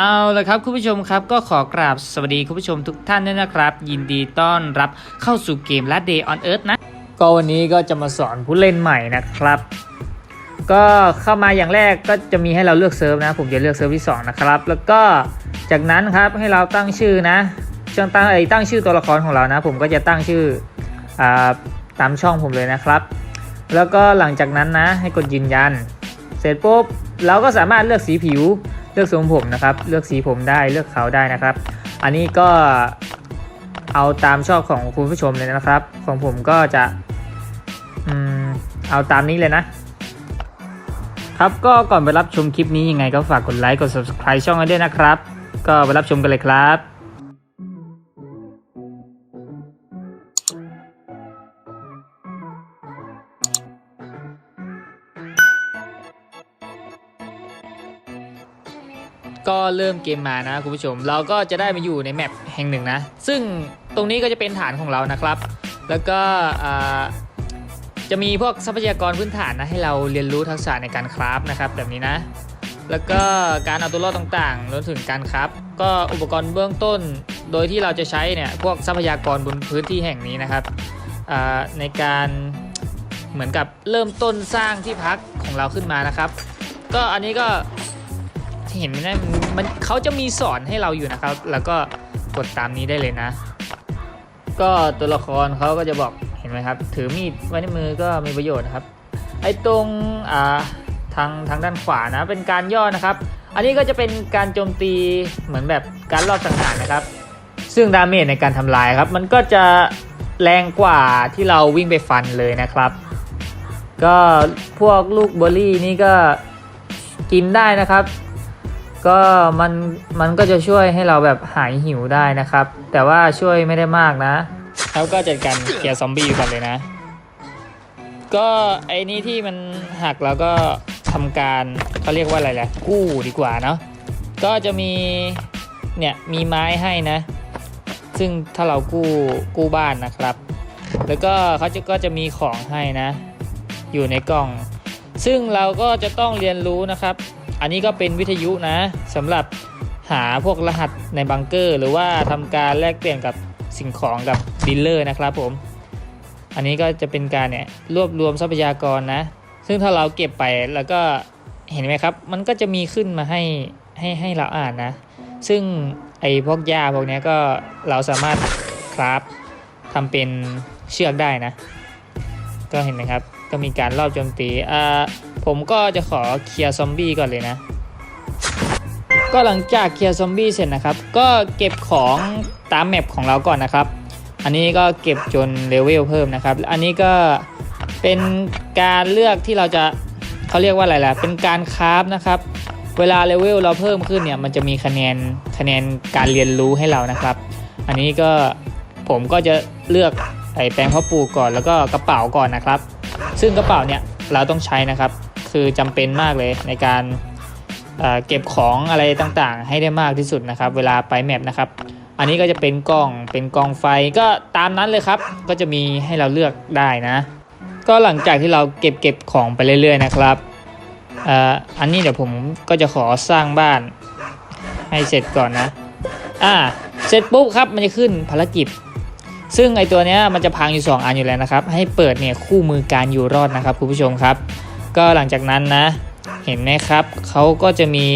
เอาละครับคุณผู้ชมครับก็ขอกราบสวัสดีคุณผู้ชมทุกท่านด้วยนะครับ ยินดีต้อนรับเข้าสู่เกม Last Day on Earth นะ ก็วันนี้ก็จะมาสอนผู้เล่นใหม่นะครับ ก็เข้ามาอย่างแรกก็จะมีให้เราเลือกเซิร์ฟนะ ผมจะเลือกเซิร์ฟที่สองนะครับ แล้วก็จากนั้นครับให้เราตั้งชื่อนะช่องตั้งไอ้ตั้งชื่อตัวละครของเรานะ ผมก็จะตั้งชื่ออ่าตามช่องผมเลยนะครับ แล้วก็หลังจากนั้นนะให้กดยืนยัน เสร็จปุ๊บเราก็สามารถเลือกสีผิว เลือกทรงผมนะครับ เลือกสีผมได้เลือกเขาได้นะครับ อันนี้ก็เอาตามชอบของคุณผู้ชมเลยนะครับ ของผมก็จะอเอาตามนี้เลยนะ ครับก็ก่อนไปรับชมคลิปนี้ยังไงก็ฝากกดไลค์กด subscribe ช่องไว้ด้วยนะครับ ก็ไปรับชมกันเลยครับ ก็เริ่มเกมมานะคุณผู้ชม เราก็จะได้มาอยู่ในแมปแห่งหนึ่งนะ ซึ่งตรงนี้ก็จะเป็นฐานของเรานะครับ แล้วก็จะมีพวกทรัพยากรพื้นฐานนะให้เราเรียนรู้ทักษะในการคราฟนะครับแบบนี้นะ แล้วก็การเอาตัวรอดต่างๆรวมถึงการคราฟก็อุปกรณ์เบื้องต้น โดยที่เราจะใช้เนี่ยพวกทรัพยากรบนพื้นที่แห่งนี้นะครับในการเหมือนกับเริ่มต้นสร้างที่พักของเราขึ้นมานะครับ ก็อันนี้ก็ เห็นไหมนะมันเขาจะมีสอนให้เราอยู่นะครับ แล้วก็กดตามนี้ได้เลยนะ ก็ตัวละครเขาก็จะบอกเห็นไหมครับ ถือมีดไว้ในมือก็มีประโยชน์นะครับ ไอ้ตรงอ่าทางทางด้านขวานะเป็นการย่อนะครับ อันนี้ก็จะเป็นการโจมตีเหมือนแบบการรอบสังหารนะครับ ซึ่งดาเมจในการทำลายครับ มันก็จะแรงกว่าที่เราวิ่งไปฟันเลยนะครับ ก็พวกลูกเบอร์รี่นี่ก็กินได้นะครับ ก็มันมันก็จะช่วยให้เราแบบหายหิวได้นะครับ แต่ว่าช่วยไม่ได้มากนะแล้วก็จัดการเคลียร์ซอมบี้ก่อนเลยนะ ก็ไอ้นี่ที่มันหักแล้วก็ทำการเขาเรียกว่าอะไรแหละกู้ดีกว่าเนาะก็จะมีเนี่ยมีไม้ให้นะ ซึ่งถ้าเรากู้กู้บ้านนะครับ แล้วก็เขาจะก็จะมีของให้นะ อยู่ในกล่อง ซึ่งเราก็จะต้องเรียนรู้นะครับ อันนี้ก็เป็นวิทยุนะสำหรับหาพวกรหัสในบังเกอร์ หรือว่าทำการแลกเปลี่ยนกับสิ่งของกับดีลเลอร์นะครับผม อันนี้ก็จะเป็นการเนี่ยรวบรวมทรัพยากรนะ ซึ่งถ้าเราเก็บไปแล้วก็เห็นไหมครับ มันก็จะมีขึ้นมาให้ให้ให้เราอ่านนะ ซึ่งไอ้พวกหญ้าพวกนี้ก็เราสามารถคราฟทำเป็นเชือกได้นะ ก็เห็นไหมครับ ก็มีการรอบโจมตีอ่าผมก็จะขอเคลียร์ซอมบี้ก่อนเลยนะ ก็หลังจากเคลียร์ซอมบี้เสร็จนะครับ ก็เก็บของตามแมปของเราก่อนนะครับ อันนี้ก็เก็บจนเลเวลเพิ่มนะครับ อันนี้ก็เป็นการเลือกที่เราจะเขาเรียกว่าอะไรล่ะ เป็นการคราฟนะครับ เวลาเลเวลเราเพิ่มขึ้นเนี่ย มันจะมีคะแนนคะแนนการเรียนรู้ให้เรานะครับ อันนี้ก็ผมก็จะเลือกไอ้แปลงพ่อปูก่อนแล้วก็กระเป๋าก่อนนะครับ ซึ่งกระเป๋าเนี่ยเราต้องใช้นะครับ คือจำเป็นมากเลยในการเก็บของอะไรต่างๆ ให้ได้มากที่สุดนะครับ เวลาไปแมปนะครับ อันนี้ก็จะเป็นกล้องเป็นกองไฟก็ตามนั้นเลยครับ ก็จะมีให้เราเลือกได้นะ ก็หลังจากที่เราเก็บเก็บของไปเรื่อย ๆ นะครับอันนี้เดี๋ยวผมก็จะขอสร้างบ้านให้เสร็จก่อนนะ อ่า เสร็จปุ๊บครับมันจะขึ้นภารกิจ ซึ่งไอตัวเนี้ยมันจะพังอยู่ 2 อันอยู่แล้วนะครับ ให้เปิดเนี่ยคู่มือการอยู่รอดนะครับคุณผู้ชมครับ ก็หลังจากนั้นนะ เห็นไหมครับเขาก็จะมี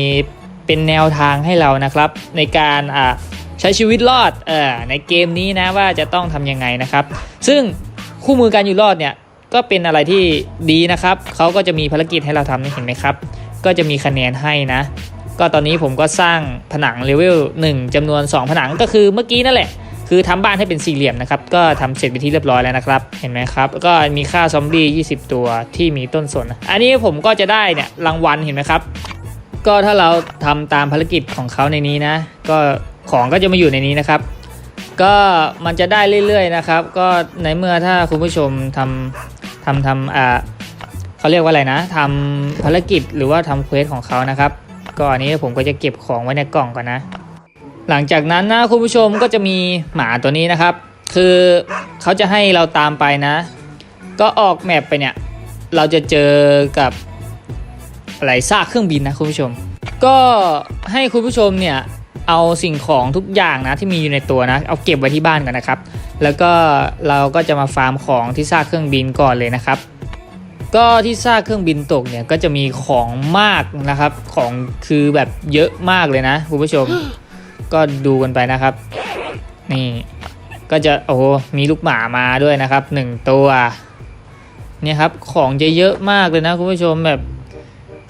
เป็นแนวทางให้เรานะครับ ในการอ่าใช้ชีวิตรอดเออในเกมนี้นะว่าจะต้องทำยังไงนะครับ ซึ่งคู่มือการอยู่รอดเนี่ยก็เป็นอะไรที่ดีนะครับ เขาก็จะมีภารกิจให้เราทำนี่เห็นไหมครับ ก็จะมีคะแนนให้นะ ก็ตอนนี้ผมก็สร้างผนังเลเวล1จำนวน 2 ผนังก็คือเมื่อกี้นั่นแหละ คือทำบ้านให้เป็นสี่เหลี่ยมนะครับ ก็ทำเสร็จไปที่เรียบร้อยแล้วนะครับ เห็นไหมครับ ก็มีค่าซอมบี้ 20 ตัวที่มีต้นสน อันนี้ผมก็จะได้เนี่ยรางวัลเห็นไหมครับ ก็ถ้าเราทำตามภารกิจของเขาในนี้นะ ก็ของก็จะมาอยู่ในนี้นะครับ ก็มันจะได้เรื่อยๆนะครับ ก็ในเมื่อถ้าคุณผู้ชมทำทำทำอ่าเขาเรียกว่าอะไรนะทำภารกิจหรือว่าทำเควสของเขานะครับ ก็อันนี้ผมก็จะเก็บของไว้ในกล่องก่อนนะ หลังจากนั้นนะคุณผู้ชมก็จะมีหมาตัวนี้นะครับ คือเขาจะให้เราตามไปนะ ก็ออกแมปไปเนี่ย เราจะเจอกับอะไรซากเครื่องบินนะคุณผู้ชม ก็ให้คุณผู้ชมเนี่ยเอาสิ่งของทุกอย่างนะที่มีอยู่ในตัวนะ เอาเก็บไว้ที่บ้านกันนะครับ แล้วก็เราก็จะมาฟาร์มของที่ซากเครื่องบินก่อนเลยนะครับ ก็ที่ซากเครื่องบินตกเนี่ยก็จะมีของมากนะครับ ของคือแบบเยอะมากเลยนะคุณผู้ชม ก็ดูกันไปนะครับ นี่ ก็จะโอ้โหมีลูกหมามาด้วยนะครับหนึ่งตัวเนี่ยครับของจะเยอะมากเลยนะคุณผู้ชมแบบ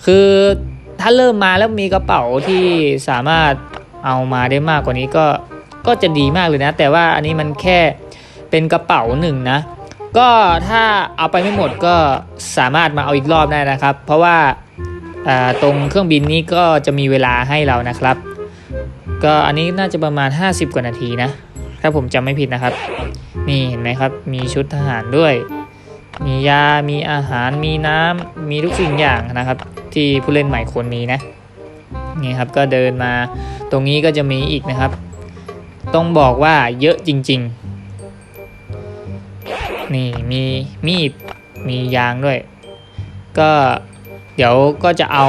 คือถ้าเริ่มมาแล้วมีกระเป๋าที่สามารถเอามาได้มากกว่านี้ก็ก็จะดีมากเลยนะ แต่ว่าอันนี้มันแค่เป็นกระเป๋าหนึ่งนะ ก็ถ้าเอาไปไม่หมดก็สามารถมาเอาอีกรอบได้นะครับ เพราะว่าอ่าตรงเครื่องบินนี้ก็จะมีเวลาให้เรานะครับ ก็อันนี้น่าจะประมาณ 50 กว่านาทีนะ ถ้าผมจำไม่ผิดนะครับ นี่เห็นไหมครับ มีชุดทหารด้วย มียา มีอาหาร มีน้ำ มีทุกสิ่งอย่างนะครับ ที่ผู้เล่นใหม่ควรมีนะ นี่ครับก็เดินมา ตรงนี้ก็จะมีอีกนะครับ ต้องบอกว่าเยอะจริง ๆ นี่มีมีด มียางด้วย ก็เดี๋ยวก็จะเอา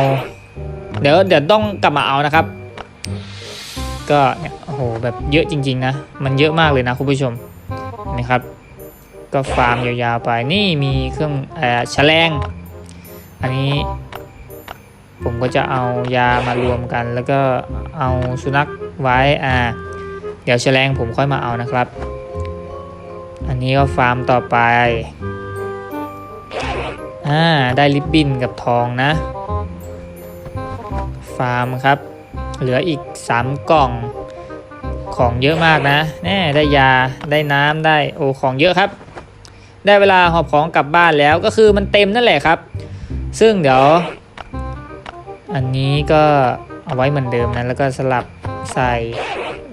เดี๋ยวเดี๋ยวต้องกลับมาเอานะครับ ก็เนี่ยโอ้โหแบบเยอะจริง ๆ นะ มันเยอะมากเลยนะคุณผู้ชมนะครับ ก็ฟาร์มยาวๆไปนี่มีเครื่องเอ่อแฉลง อันนี้ ผมก็จะเอายามารวมกัน แล้วก็เอาสุนัขไว้อ่าเดี๋ยวแฉลงผมค่อยมาเอานะครับ อันนี้ก็ฟาร์มต่อไปอ่าได้ลิปบินกับทองนะ ฟาร์มครับ เหลืออีก 3 กล่องของเยอะมากนะแน่ได้ยาได้น้ำได้โอ้ของเยอะครับ ได้เวลาหอบของกลับบ้านแล้วก็คือมันเต็มนั่นแหละครับ ซึ่งเดี๋ยว อันนี้ก็เอาไว้เหมือนเดิมนะแล้วก็สลับใส่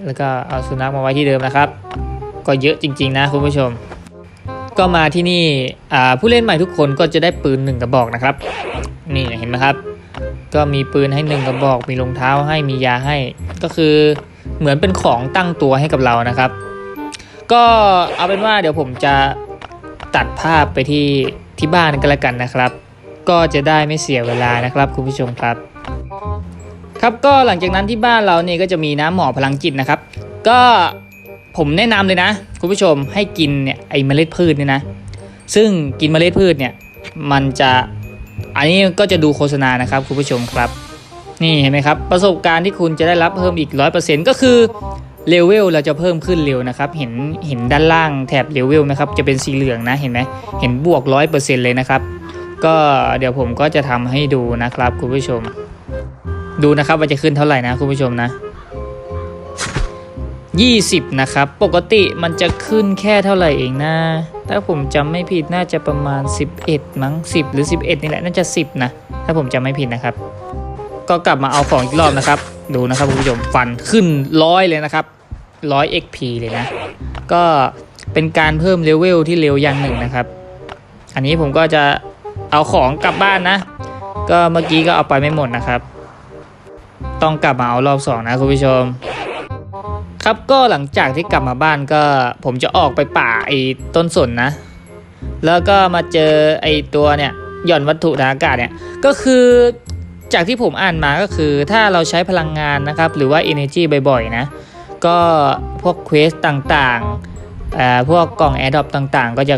แล้วก็เอาสุนัขมาไว้ที่เดิมนะครับ ก็เยอะจริง ๆ นะคุณผู้ชม ก็มาที่นี่ผู้เล่นใหม่ทุกคนก็จะได้ปืนหนึ่งกระบอกนะครับ นี่เห็นไหมครับ ก็มีปืนให้หนึ่งกระบอก มีรองเท้าให้มียาให้ ก็คือเหมือนเป็นของตั้งตัวให้กับเรานะครับ ก็เอาเป็นว่าเดี๋ยวผมจะตัดภาพไปที่ที่บ้านกันละกันนะครับ ก็จะได้ไม่เสียเวลานะครับคุณผู้ชมครับ ครับก็หลังจากนั้นที่บ้านเราเนี่ยก็จะมีน้ำหมอพลังจิตนะครับ ก็ผมแนะนำเลยนะ คุณผู้ชมให้กินเนี่ยไอเมล็ดพืชเนี่ยนะ ซึ่งกินเมล็ดพืชเนี่ยมันจะ อันนี้ก็จะดูโฆษณานะครับคุณผู้ชมครับ นี่เห็นไหมครับ ประสบการณ์ที่คุณจะได้รับเพิ่มอีก 100%ก็คือเลเวลเราจะเพิ่มขึ้นเร็วนะครับ เห็นเห็นด้านล่างแถบเลเวลนะครับ จะเป็นสีเหลืองนะเห็นไหมเห็นบวก 100%เลยนะครับ ก็เดี๋ยวผมก็จะทำให้ดูนะครับคุณผู้ชม ดูนะครับว่าจะขึ้นเท่าไหร่นะคุณผู้ชมนะ 20 นะครับ ปกติมันจะขึ้นแค่เท่าไหร่เองนะ ถ้าผมจำไม่ผิดน่าจะประมาณ 11 มั้ง 10 หรือ 11 นี่แหละ น่าจะ 10 นะ ถ้าผมจำไม่ผิดนะครับ ก็กลับมาเอาของอีกรอบนะครับ ดูนะครับคุณผู้ชม ฟันขึ้นร้อยเลยนะครับ100 XP เลยนะ ก็เป็นการเพิ่มเลเวลที่เร็วอย่างหนึ่งนะครับ อันนี้ผมก็จะเอาของกลับบ้านนะ ก็เมื่อกี้ก็เอาไปไม่หมดนะครับ ต้องกลับมาเอารอบสองนะคุณผู้ชม ครับก็หลังจากที่กลับมาบ้านก็ผมจะออกไปป่าไอ้ต้นสนนะ แล้วก็มาเจอไอ้ตัวเนี่ยหย่อนวัตถุทางอากาศเนี่ยก็คือจากที่ผมอ่านมาก็คือถ้าเราใช้พลังงานนะครับ หรือว่า energy บ่อยๆ นะ ก็พวกเควสต่างๆพวกกล่อง a i r d r o p ต่างๆ ก็จะ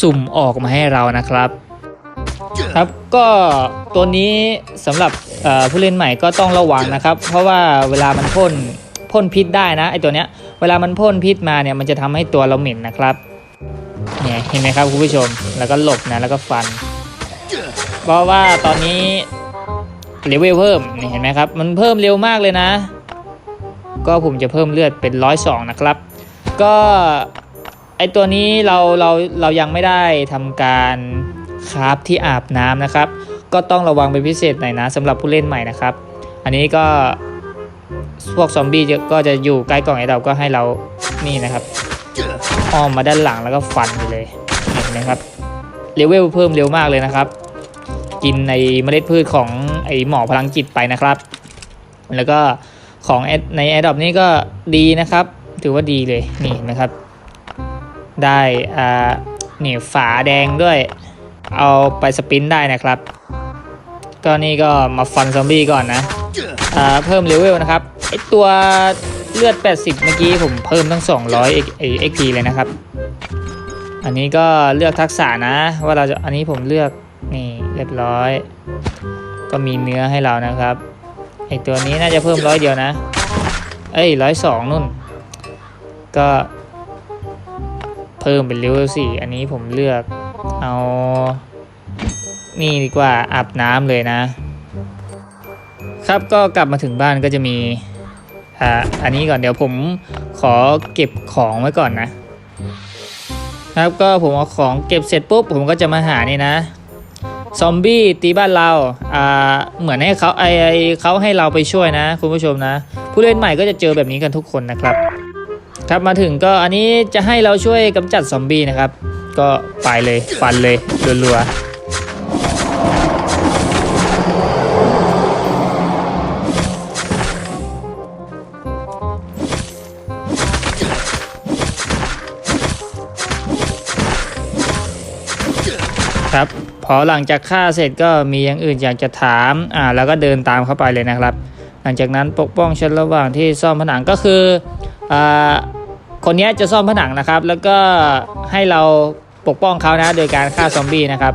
สุ่มออกมาให้เรานะครับ ครับก็ตัวนี้สำหรับผู้เล่นใหม่ก็ต้องระวังนะครับ เพราะว่าเวลามันพ่น พ่นพิษได้นะไอตัวเนี้ยเวลามันพ่นพิษมาเนี่ยมันจะทำให้ตัวเราเหม็นนะครับเนี่ยเห็นไหมครับคุณผู้ชมแล้วก็หลบนะแล้วก็ฟัน เพราะว่าตอนนี้เลเวลเพิ่มนี่เห็นไหมครับ มันเพิ่มเร็วมากเลยนะ ก็ผมจะเพิ่มเลือดเป็นร้อยสองนะครับ ก็ไอตัวนี้เราเราเรายังไม่ได้ทำการคราฟที่อาบน้ำนะครับ ก็ต้องระวังเป็นพิเศษหน่อยนะสำหรับผู้เล่นใหม่นะครับ อันนี้ก็ พวกซอมบี้ก็จะอยู่ใกล้กล่องไอ้เราก็ให้เรานี่นะครับอ้อมมาด้านหลังแล้วก็ฟันไปเลยเห็นไหมครับเลเวลเพิ่มเร็วมากเลยนะครับ กินในเมล็ดพืชของไอหมอพลังจิตไปนะครับ แล้วก็ของแอดในแอดดอปนี้ก็ดีนะครับ ถือว่าดีเลยนี่นไหมครับ ได้อ่านี่ฝาแดงด้วย เอาไปสปินได้นะครับ ก็นี่ก็มาฟันซอมบี้ก่อนนะอ่าเพิ่มเลเวลนะครับ ไอตัวเลือด 80 เมื่อกี้ผมเพิ่มตั้ง 200 X- ไอ้ XP เลยนะครับ อันนี้ก็เลือกทักษะนะ ว่าเราจะอันนี้ผมเลือกนี่เรียบร้อย ก็มีเนื้อให้เรานะครับไอตัวนี้น่าจะเพิ่มร้อยเดียวนะ เอ้ยร้อยสองนู่น ก็เพิ่มเป็นเลเวลสี่อันนี้ผมเลือกเอานี่ดีกว่าอาบน้ำเลยนะ ครับก็กลับมาถึงบ้านก็จะมี อ่าอันนี้ก่อนเดี๋ยวผมขอเก็บของไว้ก่อนนะครับก็ผมเอาของเก็บเสร็จปุ๊บผมก็จะมาหานี่นะซอมบี้ตีบ้านเราอ่าเหมือนให้เขาไอไอเขาให้เราไปช่วยนะคุณผู้ชมนะ ผู้เล่นใหม่ก็จะเจอแบบนี้กันทุกคนนะครับ ครับมาถึงก็อันนี้จะให้เราช่วยกำจัดซอมบี้นะครับ ก็ไปเลยฟันเลยรัวๆ ครับ พอหลังจากฆ่าเสร็จก็มีอย่างอื่นอยากจะถามอ่าแล้วก็เดินตามเข้าไปเลยนะครับ หลังจากนั้นปกป้องฉันระหว่างที่ซ่อมผนังก็คืออ่าคนนี้จะซ่อมผนังนะครับ แล้วก็ให้เราปกป้องเขานะ โดยการฆ่าซอมบี้นะครับ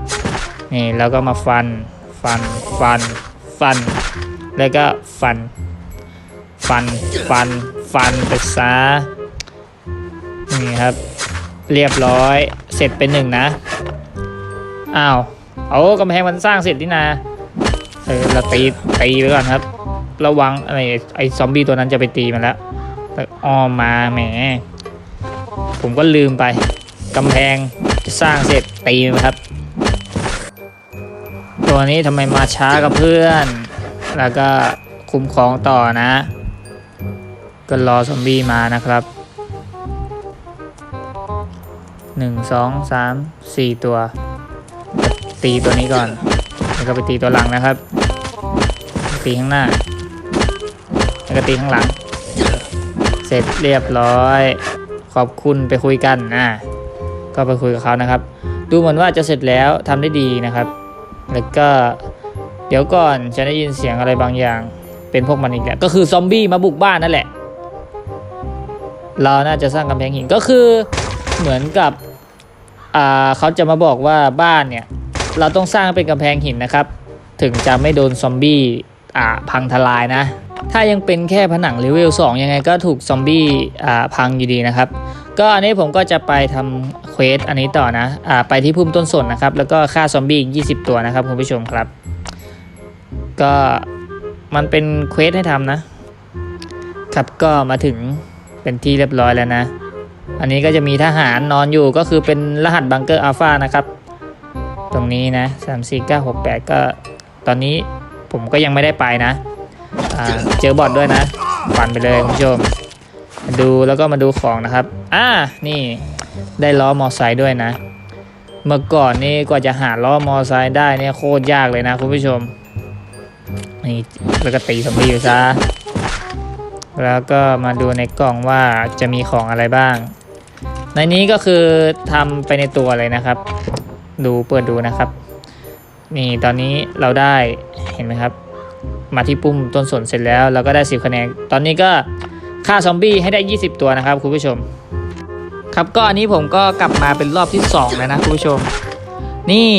นี่แล้วก็มาฟันฟันฟันฟัน แล้วก็ฟัน ฟันฟันฟันไปซะนี่ครับ เรียบร้อยเสร็จเป็นหนึ่งนะ อ้าวเอากำแพงมันสร้างเสร็จนี่นะเออเราตีตีไปก่อนครับ ระวังอะไรไอ้ซอมบี้ตัวนั้นจะไปตีมันแล้วแต่อ้อมมาแหม ผมก็ลืมไปกำแพงจะสร้างเสร็จตีมันครับ ตัวนี้ทำไมมาช้ากับเพื่อน แล้วก็คุมของต่อนะ ก็รอซอมบี้มานะครับหนึ่งสองสามสี่ตัว ตีตัวนี้ก่อน แล้วก็ไปตีตัวหลังนะครับ ตีข้างหน้า แล้วก็ตีข้างหลัง เสร็จเรียบร้อย ขอบคุณไปคุยกันนะก็ไปคุยกับเขานะครับ ดูเหมือนว่าจะเสร็จแล้วทำได้ดีนะครับ แล้วก็เดี๋ยวก่อนฉันได้ยินเสียงอะไรบางอย่าง เป็นพวกมันอีกแล้วก็คือซอมบี้มาบุกบ้านนั่นแหละ เราน่าจะสร้างกำแพงหินก็คือเหมือนกับอ่าเขาจะมาบอกว่าบ้านเนี่ย เราต้องสร้างเป็นกำแพงหินนะครับ ถึงจะไม่โดนซอมบี้อ่าพังทลายนะ ถ้ายังเป็นแค่ผนังเลเวล2ยังไงก็ถูกซอมบี้อ่าพังอยู่ดีนะครับ ก็อันนี้ผมก็จะไปทำเควสอันนี้ต่อนะอ่าไปที่พุ่มต้นสนนะครับ แล้วก็ฆ่าซอมบี้อีก20 ตัวนะครับคุณผู้ชมครับ ก็มันเป็นเควสให้ทำนะครับก็มาถึงเป็นที่เรียบร้อยแล้วนะอันนี้ก็จะมีทหารนอนอยู่ก็คือเป็นรหัสบังเกอร์อัลฟานะครับ ตรงนี้นะ3 4 9 6 8ก็ตอนนี้ผมก็ยังไม่ได้ไปนะเจอบอทด้วยนะฟันไปเลยคุณผู้ชมมาดูแล้วก็มาดูของนะครับ อ่า นี่ได้ล้อมอไซค์ด้วยนะ เมื่อก่อนนี่กว่าจะหาล้อมอไซค์ได้เนี่ยโคตรยากเลยนะคุณผู้ชม นี่แล้วก็ตีซอมบี้อยู่ซะ แล้วก็มาดูในกล่องว่าจะมีของอะไรบ้าง ในนี้ก็คือทำไปในตัวเลยนะครับ ดูเปิดดูนะครับ นี่ตอนนี้เราได้เห็นไหมครับ มาที่ปุ่มต้นสนเสร็จแล้วเราก็ได้ 10คะแนนตอนนี้ก็ฆ่าซอมบี้ให้ได้ 20 ตัวนะครับคุณผู้ชม ครับก็อันนี้ผมก็กลับมาเป็นรอบที่ 2 แล้วนะคุณผู้ชม นี่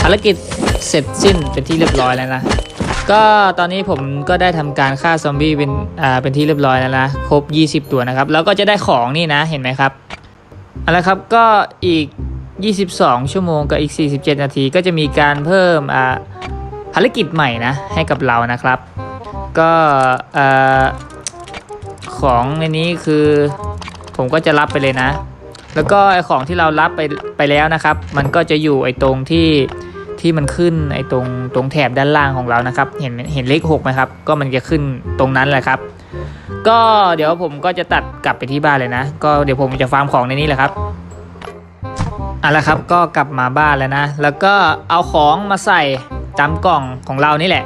ภารกิจเสร็จสิ้นเป็นที่เรียบร้อยแล้วนะก็ตอนนี้ผมก็ได้ทำการฆ่าซอมบี้เป็นอ่าเป็นที่เรียบร้อยแล้วนะครบ 20 ตัวนะครับ แล้วก็จะได้ของนี่นะเห็นไหมครับเอาละครับก็อีก 22 ชั่วโมงกับอีก 47 นาทีก็จะมีการเพิ่มอ่าภารกิจใหม่นะให้กับเรานะครับ ก็ของในนี้คือผมก็จะรับไปเลยนะ แล้วก็ไอของที่เรารับไปไปแล้วนะครับ มันก็จะอยู่ไอตรงที่ที่มันขึ้นไอตรงตรงแถบด้านล่างของเรานะครับ เห็นเห็นเลขหกไหมครับ ก็มันจะขึ้นตรงนั้นแหละครับ ก็เดี๋ยวผมก็จะตัดกลับไปที่บ้านเลยนะ ก็เดี๋ยวผมจะฟาร์มของในนี้แหละครับ เอาละครับก็กลับมาบ้านแล้วนะ แล้วก็เอาของมาใส่จำกล่องของเรานี่แหละ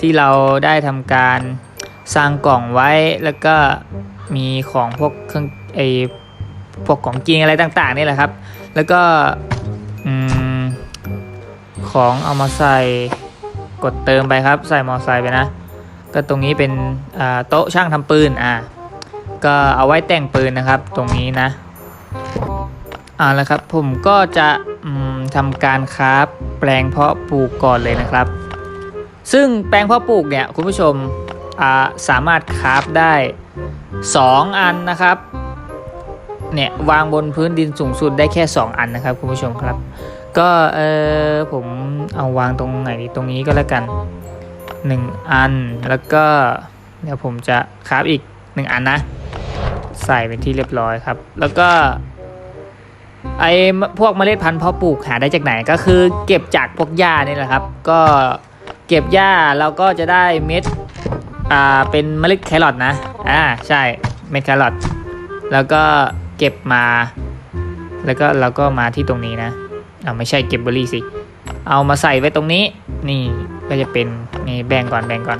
ที่เราได้ทำการสร้างกล่องไว้แล้วก็มีของพวกเครื่องไอพวกของกินอะไรต่างๆนี่แหละครับ แล้วก็อของเอามาใส่กดเติมไปครับ ใส่มอไซค์ไปนะ ก็ตรงนี้เป็นโต๊ะช่างทำปืนอ่าก็เอาไว้แต่งปืนนะครับ ตรงนี้นะ เอาละครับผมก็จะทำการคราฟแปลงเพาะปลูกก่อนเลยนะครับ ซึ่งแปลงเพาะปลูกเนี่ยคุณผู้ชมาสามารถคราฟได้ 2 อันนะครับเนี่ยวางบนพื้นดินสูงสุดได้แค่ 2 อันนะครับคุณผู้ชมครับ ก็เออผมเอาวางตรงไหนดีตรงนี้ก็แล้วกัน 1 อันแล้วก็เดี๋ยวผมจะคราฟอีก 1 อันนะ ใส่เป็นที่เรียบร้อยครับ แล้วก็ ไอ้พวกเมล็ดพันธุ์เพาะปลูกหาได้จากไหนก็คือ เก็บจากพวกหญ้านี่แหละครับ ก็เก็บหญ้าเราก็จะได้เม็ดอ่าเป็นเมล็ดแครอทนะอ่าใช่เม็ดแครอทแล้วก็เก็บมา แล้วก็เราก็มาที่ตรงนี้นะอ่าไม่ใช่เก็บเบอร์รี่สิเอามาใส่ไว้ตรงนี้นี่ก็จะเป็นนี่แบ่งก่อนแบ่งก่อน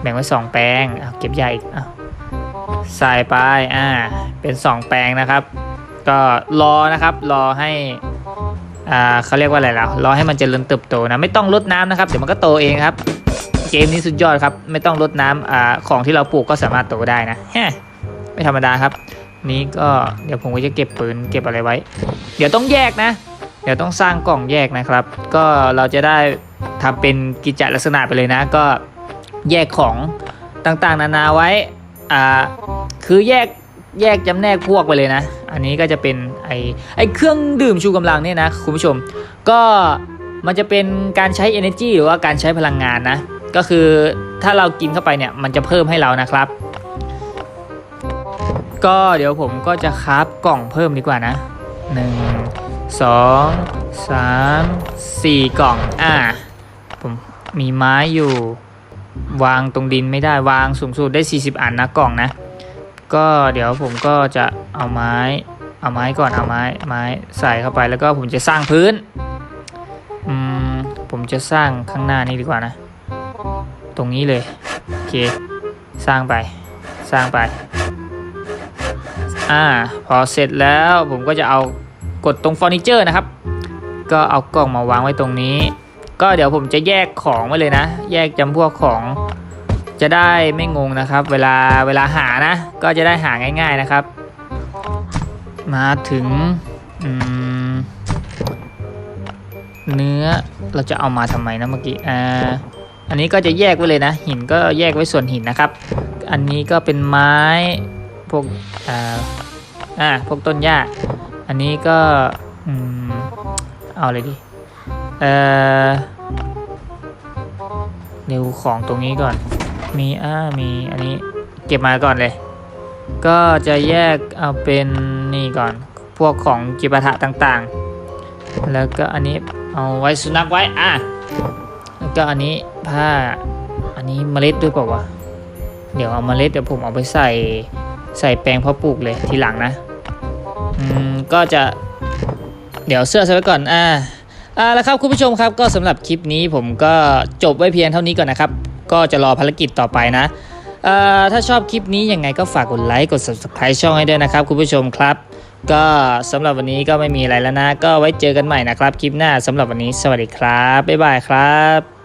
แบ่งไว้สองแปลงเอะเก็บใหญ่อะใส่ไปอ่าเป็นสองแปลงนะครับ ก็รอนะครับ รอให้อ่าเขาเรียกว่าอะไรแล่ะรอให้มันเจริญเติบโตนะ ไม่ต้องรดน้ำนะครับเดี๋ยวมันก็โตเองครับ เกมนี้สุดยอดครับ ไม่ต้องรดน้ำอ่าของที่เราปลูกก็สามารถโตได้นะแฮไม่ธรรมดาครับ นี้ก็เดี๋ยวผมก็จะเก็บปืนเก็บอะไรไว้ เดี๋ยวต้องแยกนะ เดี๋ยวต้องสร้างกล่องแยกนะครับ ก็เราจะได้ทำเป็นกิจลักษณะไปเลยนะ ก็แยกของต่างๆ นานาไว้อ่าคือแยก แยกจำแนกพวกไปเลยนะ อันนี้ก็จะเป็นไอไอเครื่องดื่มชูกำลังเนี่ยนะคุณผู้ชม ก็มันจะเป็นการใช้ energy หรือว่าการใช้พลังงานนะ ก็คือถ้าเรากินเข้าไปเนี่ยมันจะเพิ่มให้เรานะครับ ก็เดี๋ยวผมก็จะคราฟกล่องเพิ่มดีกว่านะ 1 2 3 4 กล่องอ่าผมมีไม้อยู่ วางตรงดินไม่ได้วางสูงสุดได้ 40 อันนะกล่องนะ ก็เดี๋ยวผมก็จะเอาไม้เอาไม้ก่อนเอาไม้ไม้ใส่เข้าไปแล้วก็ผมจะสร้างพื้นอืมผมจะสร้างข้างหน้านี้ดีกว่านะ ตรงนี้เลยโอเคสร้างไปสร้างไปอ่าพอเสร็จแล้วผมก็จะเอากดตรงเฟอร์นิเจอร์นะครับ ก็เอากล่องมาวางไว้ตรงนี้ ก็เดี๋ยวผมจะแยกของไว้เลยนะ แยกจำพวกของ จะได้ไม่งงนะครับ เวลาเวลาหานะ ก็จะได้หาง่าย ๆนะครับ มาถึงเนื้อเราจะเอามาทำไมนะเมื่อกี้อ่าอันนี้ก็จะแยกไว้เลยนะ หินก็แยกไว้ส่วนหินนะครับ อันนี้ก็เป็นไม้พวกอ่าอ่าพวกต้นหญ้าอันนี้ก็อืมเอาเลยดิเอ่อเดี๋ยวของตรงนี้ก่อน มีอ่ามีอันนี้เก็บมาก่อนเลย ก็จะแยกเอาเป็นนี่ก่อน พวกของจิปาถะต่างๆ แล้วก็อันนี้เอาไว้สุนัขไว้อะแล้วก็อันนี้ผ้าอันนี้เมล็ดด้วยเปล่าวะเดี๋ยวเอาเมล็ดเดี๋ยวผมเอาไปใส่ใส่แปลงเพาะปลูกเลยทีหลังนะอืมก็จะเดี๋ยวเสื้อใส่ไว้ก่อนอ่าอ่าแล้วครับคุณผู้ชมครับก็สำหรับคลิปนี้ผมก็จบไว้เพียงเท่านี้ก่อนนะครับ ก็จะรอภารกิจต่อไปนะเอ่อถ้าชอบคลิปนี้ยังไงก็ฝากกดไลค์กด subscribe ช่องให้ด้วยนะครับ คุณผู้ชมครับ ก็สำหรับวันนี้ก็ไม่มีอะไรแล้วนะ ก็ไว้เจอกันใหม่นะครับ คลิปหน้าสำหรับวันนี้ สวัสดีครับ บ๊ายบายครับ